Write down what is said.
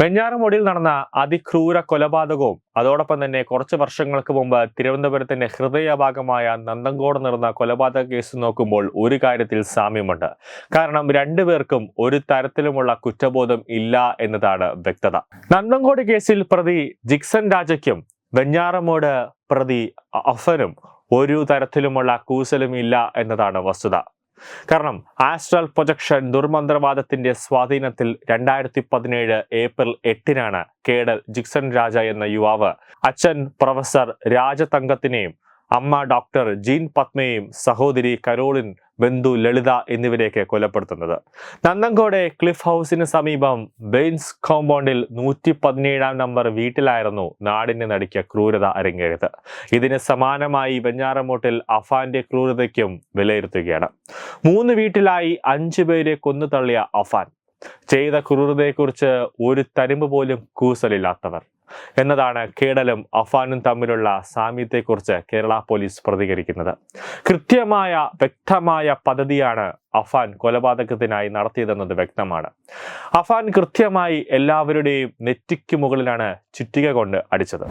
വെഞ്ഞാറമൂടിയിൽ നടന്ന അതിക്രൂര കൊലപാതകവും അതോടൊപ്പം തന്നെ കുറച്ച് വർഷങ്ങൾക്ക് മുമ്പ് തിരുവനന്തപുരത്തിന്റെ ഹൃദയഭാഗമായ നന്ദങ്കോട് നടന്ന കൊലപാതക കേസ് നോക്കുമ്പോൾ ഒരു കാര്യത്തിൽ സാമ്യമുണ്ട്. കാരണം രണ്ടുപേർക്കും ഒരു തരത്തിലുമുള്ള കുറ്റബോധം ഇല്ല എന്നതാണ് വ്യക്തത. നന്ദങ്കോട് കേസിൽ പ്രതി ജിക്സൺ രാജയ്ക്കും വെഞ്ഞാറമൂട് പ്രതി അഫനും ഒരു തരത്തിലുമുള്ള കൂസലും ഇല്ല എന്നതാണ് വസ്തുത. കാരണം ആസ്ട്രൽ പ്രൊജക്ഷൻ ദുർമന്ത്രവാദത്തിന്റെ സ്വാധീനത്തിൽ രണ്ടായിരത്തി പതിനേഴ് ഏപ്രിൽ എട്ടിനാണ് കേഡൽ ജിക്സൺ രാജ എന്ന യുവാവ്. അച്ഛൻ പ്രൊഫസർ രാജതങ്കത്തിനെയും അമ്മ ഡോക്ടർ ജീൻ പത്മയെയും സഹോദരി കരോളിൻ ബന്ധു ലളിത എന്നിവരെയൊക്കെ കൊലപ്പെടുത്തുന്നത്. നന്നങ്കോടെ ക്ലിഫ് ഹൗസിന് സമീപം ബെയിൻസ് കോമ്പൗണ്ടിൽ നൂറ്റി പതിനേഴാം നമ്പർ വീട്ടിലായിരുന്നു നാടിന് നടിക്ക ക്രൂരത അരങ്ങേറിയത്. ഇതിന് സമാനമായി വെഞ്ഞാറമൂട്ടിൽ അഫാന്റെ ക്രൂരതയ്ക്കും വിലയിരുത്തുകയാണ്. മൂന്ന് വീട്ടിലായി അഞ്ചു പേരെ കൊന്നു തള്ളിയ അഫാൻ. ചെയ്ത ക്രൂരതയെക്കുറിച്ച് ഒരു തരിമ്പ് പോലും കൂസലില്ലാത്തവർ. എന്നതാണ് കേടലും അഫാനും തമ്മിലുള്ള സാമ്യത്തെക്കുറിച്ച് കേരള പോലീസ് പ്രതികരിക്കുന്നത്. കൃത്യമായ വ്യക്തമായ പദ്ധതിയാണ് അഫാൻ കൊലപാതകത്തിനായി നടത്തിയതെന്നത് വ്യക്തമാണ്. അഫാൻ കൃത്യമായി എല്ലാവരുടെയും നെറ്റിക്ക് മുകളിലാണ് ചുറ്റിക കൊണ്ട് അടിച്ചത്.